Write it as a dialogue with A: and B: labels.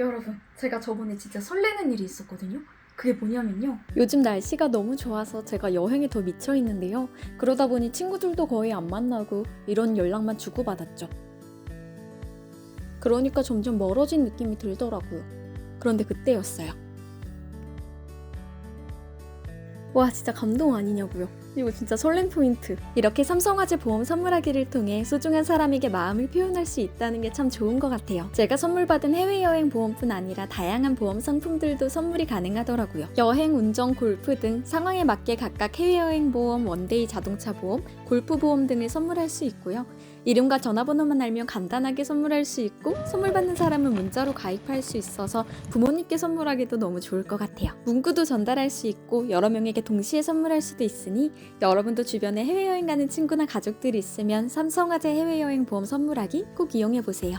A: 여러분, 제가 저번에 진짜 설레는 일이 있었거든요. 그게 뭐냐면요.
B: 요즘 날씨가 너무 좋아서 제가 여행에 더 미쳐 있는데요. 그러다 보니 친구들도 거의 안 만나고 이런 연락만 주고받았죠. 그러니까 점점 멀어진 느낌이 들더라고요. 그런데 그때였어요. 와, 진짜 감동 아니냐고요. 이거 진짜 설렘 포인트. 이렇게 삼성화재 보험 선물하기를 통해 소중한 사람에게 마음을 표현할 수 있다는 게 참 좋은 것 같아요. 제가 선물 받은 해외여행 보험뿐 아니라 다양한 보험 상품들도 선물이 가능하더라고요. 여행, 운전, 골프 등 상황에 맞게 각각 해외여행 보험, 원데이 자동차 보험, 골프 보험 등을 선물할 수 있고요. 이름과 전화번호만 알면 간단하게 선물할 수 있고 선물 받는 사람은 문자로 가입할 수 있어서 부모님께 선물하기도 너무 좋을 것 같아요. 문구도 전달할 수 있고 여러 명에게 동시에 선물할 수도 있으니 여러분도 주변에 해외여행 가는 친구나 가족들이 있으면 삼성화재 해외여행 보험 선물하기 꼭 이용해 보세요.